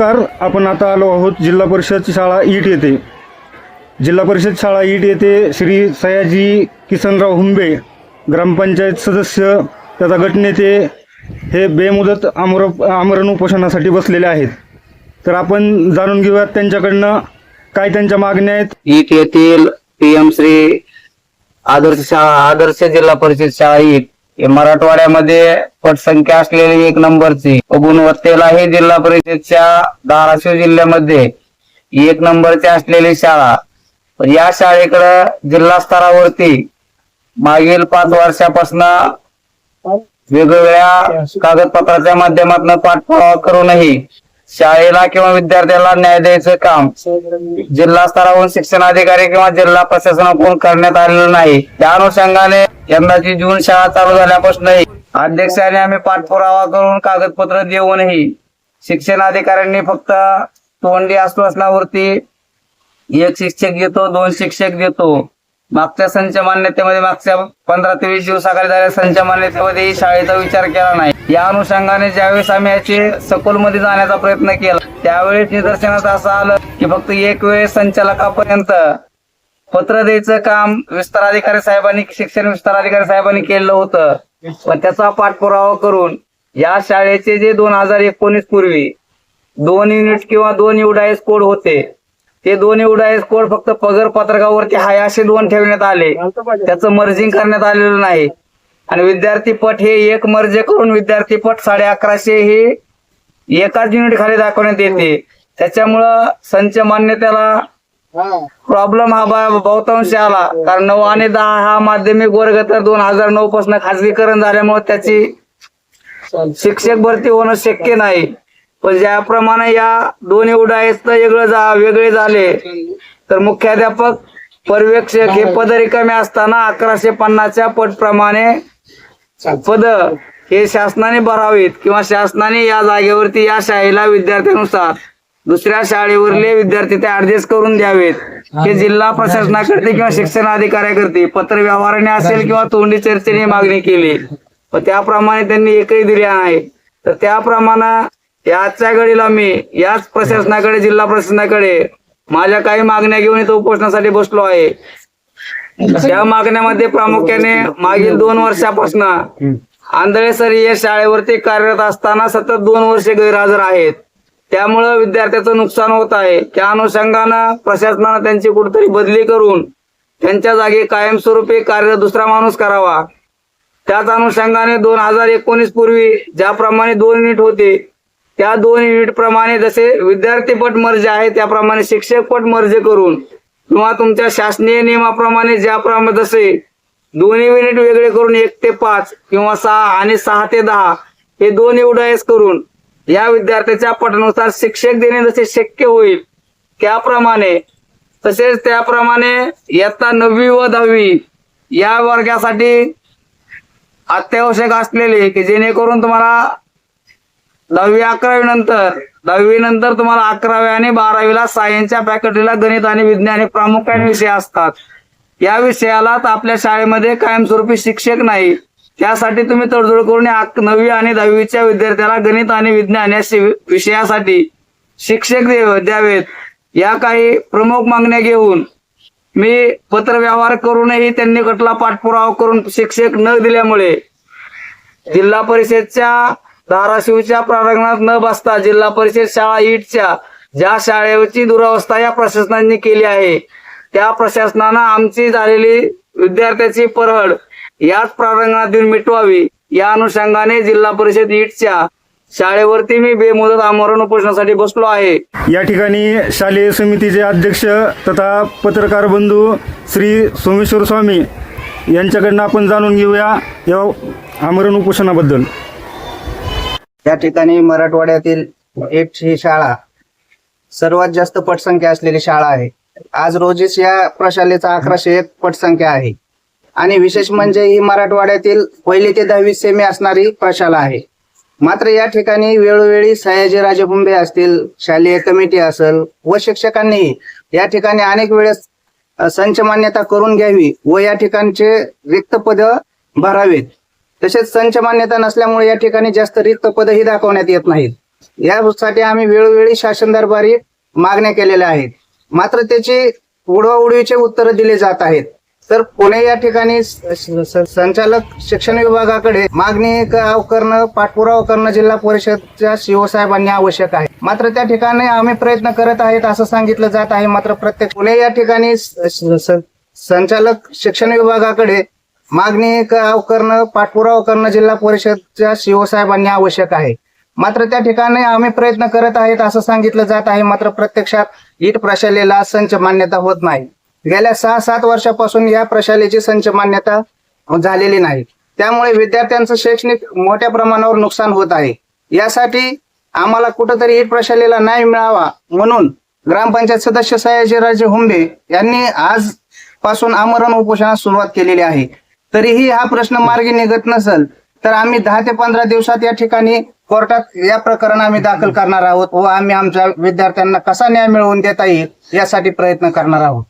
नमस्कार आपण आता आलो आहोत जिल्हा परिषद शाळा ईट येथे. जिल्हा परिषद शाळा ईट येथे श्री सयाजी किसनराव हुंबे ग्रामपंचायत सदस्य त्याचा गटनेते हे बेमुदत आमर आमरण उपोषणासाठी बसलेले आहेत. तर आपण जाणून घेऊयात त्यांच्याकडनं काय त्यांच्या मागण्या आहेत. ईट येथील पीएम श्री आदर्श शाळा आदर्श जिल्हा परिषद शाळा ईट मराठवाड्यामध्ये पटसंख्या असलेली एक नंबरची व गुणवत्तेला हे जिल्हा परिषदच्या धाराशिव जिल्ह्यामध्ये एक नंबरची असलेली शाळा. पण या शाळेकडं जिल्हा स्तरावरती मागील पाच वर्षापासून वेगवेगळ्या कागदपत्राच्या माध्यमातून पाठपुरावा करूनही शाळेला किंवा विद्यार्थ्याला न्याय द्यायचं काम. जिल्हा स्तरावरून शिक्षण अधिकारी किंवा जिल्हा प्रशासनाकडून करण्यात आलेलं नाही. त्या अनुषंगाने यंदाची जून शाळा चालू झाल्यापासूनही अध्यक्षाने आम्ही पाठपुरावा करून कागदपत्र देऊनही शिक्षण अधिकाऱ्यांनी फक्त तोंडी आश्वासनावरती एक शिक्षक देतो दोन शिक्षक देतो. मागच्या संच मान्यतेमध्ये मागच्या पंधरा ते वीस दिवसाकडे झालेल्या संच मान्यतेमध्ये शाळेचा विचार केला नाही. या अनुषंगाने ज्यावेळेस आम्ही याची सखोलमध्ये जाण्याचा प्रयत्न केला त्यावेळेस निदर्शनात असं आलं की फक्त एक वेळेस संचालकापर्यंत पत्र द्यायचं काम विस्तार अधिकारी साहेबांनी शिक्षण विस्तार अधिकारी साहेबांनी केलं होतं. पण त्याचा पाठपुरावा करून या शाळेचे जे दोन हजार एकोणीस पूर्वी दोन युनिट किंवा दोन युडायस कोड होते ते दोन युडायस कोड फक्त पगार पत्रकावरती हाय असे दोन ठेवण्यात आले. त्याचं मर्जिंग करण्यात आलेलं नाही. आणि विद्यार्थी पट हे एक मर्ज करून विद्यार्थी पट साडे अकराशे हे एकाच युनिट खाली दाखवण्यात येते. त्याच्यामुळं संच मान्यतेला प्रॉब्लेम हा बहुतांश आला. कारण नऊ आणि दहा हा माध्यमिक वर्ग तर दोन हजार नऊ पासून खाजगीकरण झाल्यामुळे त्याची शिक्षक भरती होणं शक्य नाही. पण ज्याप्रमाणे या दोन्ही उडायस वेगळं जा वेगळे झाले तर मुख्याध्यापक पर्यवेक्षक हे पद रिकामे असताना अकराशे पन्नासच्या पटप्रमाणे पद हे शासनाने भरावीत किंवा शासनाने या जागेवरती या शाळेला विद्यार्थ्यानुसार दुसऱ्या शाळेवरले विद्यार्थी ते ऍडजस्ट करून द्यावेत. हे जिल्हा प्रशासनाकरते किंवा शिक्षण अधिकाऱ्याकरते पत्र व्यवहाराने असेल किंवा तोंडी चर्चेने मागणी केली. व त्याप्रमाणे त्यांनी एकही दिले नाही तर त्याप्रमाणे याच्या घडीला मी याच प्रशासनाकडे जिल्हा प्रशासनाकडे माझ्या काही मागण्या घेऊन इथं उपोषणासाठी बसलो आहे. त्या मागण्यामध्ये प्रामुख्याने मागील दोन वर्षापासून आंधळे सर या शाळेवरती कार्यरत असताना सतत दोन वर्षे गैरहजर आहेत. त्यामुळं विद्यार्थ्याचं नुकसान होत आहे. त्या अनुषंगानं प्रशासनानं त्यांची कुठेतरी बदली करून त्यांच्या जागी कायमस्वरूपी कार्य दुसरा माणूस करावा. त्याच अनुषंगाने दोन हजार एकोणीस पूर्वी ज्याप्रमाणे दोन युनिट होते त्या दोन युनिट प्रमाणे जसे विद्यार्थी पट मर्ज आहे त्याप्रमाणे शिक्षक पट मर्ज करून किंवा तुमच्या शासनीय नियमाप्रमाणे ज्याप्रमाणे जसे दोन्ही युनिट वेगळे करून एक ते पाच किंवा सहा आणि सहा ते दहा हे दोन एवढायस करून या विद्यार्थ्याच्या पटानुसार शिक्षक देणे जसे शक्य होईल त्याप्रमाणे तसेच त्याप्रमाणे इयत्ता नववी व दहावी या वर्गासाठी अत्यावश्यक असलेले की जेणेकरून तुम्हाला दहावी अकरावी नंतर दहावी नंतर तुम्हाला अकरावी आणि बारावीला सायन्सच्या फॅकल्टीला गणित आणि विज्ञान हे प्रामुख्याने विषय असतात. या विषयाला तर आपल्या शाळेमध्ये कायमस्वरूपी शिक्षक नाही. त्यासाठी तुम्ही तडजोड करून नववी आणि दहावीच्या विद्यार्थ्याला गणित आणि विज्ञान या शि- विषयासाठी शिक्षक दे- द्यावेत. या काही प्रमुख मागण्या घेऊन मी पत्रव्यवहार करूनही त्यांनी कटला पाठपुरावा करून शिक्षक न दिल्यामुळे जिल्हा परिषदच्या धाराशिवच्या प्रारंगणात न बसता जिल्हा परिषद शाळा ईटच्या ज्या शाळेची दुरावस्था या प्रशासनाने केली आहे त्या प्रशासनानं आमची झालेली विद्यार्थ्याची परहड याच प्रांगणात येऊन मिटवावी. या अनुषंगाने जिल्हा परिषद ईटच्या शाळेवरती मी बेमुदत आमरण उपोषणासाठी बसलो आहे. या ठिकाणी शालेय समितीचे अध्यक्ष तथा पत्रकार बंधू श्री सोमेश्वर स्वामी यांच्याकडनं आपण जाणून घेऊया या आमरण उपोषणाबद्दल. या ठिकाणी मराठवाड्यातील एक ही शाळा सर्वात जास्त पटसंख्या असलेली शाळा आहे. आज रोजीच या प्रशालेचा अकराशे एक पटसंख्या आहे. आणि विशेष म्हणजे ही मराठवाड्यातील पहिली ते दहावी सेमी असणारी प्रशाला आहे. मात्र या ठिकाणी वेळोवेळी सयाजीराजे राजभुंबे असतील शालेय कमिटी असेल व शिक्षकांनीही या ठिकाणी अनेक वेळेस संच मान्यता करून घ्यावी व या ठिकाणचे रिक्त पद भरावेत. तसेच संच मान्यता नसल्यामुळे या ठिकाणी जास्त रिक्त पदही दाखवण्यात येत नाहीत. यासाठी आम्ही वेळोवेळी शासन दरबारी मागण्या केलेल्या आहेत. मात्र त्याची उडवाउडवीचे उत्तर दिले जात आहेत. तर पुणे या ठिकाणी संचालक शिक्षण विभागाकडे मागणी करणं पाठपुरावा करणं जिल्हा परिषदच्या सीओ साहेबांनी आवश्यक आहे. मात्र त्या ठिकाणी आम्ही प्रयत्न करत आहेत असं सांगितलं जात आहे. मात्र प्रत्येक पुणे या ठिकाणी स- संचालक शिक्षण विभागाकडे मागणी क- करणं पाठपुरावा करणं जिल्हा परिषदच्या सीओ साहेबांनी आवश्यक आहे. मात्र त्या ठिकाणी आम्ही प्रयत्न करत आहेत असं सांगितलं जात आहे. मात्र प्रत्यक्षात ईट प्रशालेला संच मान्यता होत नाही. गेल्या सहा सात वर्षापासून या प्रशालेची संच मान्यता झालेली नाही. त्यामुळे विद्यार्थ्यांचं शैक्षणिक मोठ्या प्रमाणावर नुकसान होत आहे. यासाठी आम्हाला कुठंतरी ईट प्रशालेला न्याय मिळावा म्हणून ग्रामपंचायत सदस्य सयाजीराजे हुंबे यांनी आज पासून आमरण उपोषणास सुरुवात केलेली आहे. तरीही हा प्रश्न मार्गी निघत नसेल तर आम्ही दहा ते पंधरा दिवसात या ठिकाणी कोर्टात या प्रकरण आम्ही दाखल करणार आहोत व आम्ही आमच्या विद्यार्थ्यांना कसा न्याय मिळवून देता येईल यासाठी प्रयत्न करणार आहोत.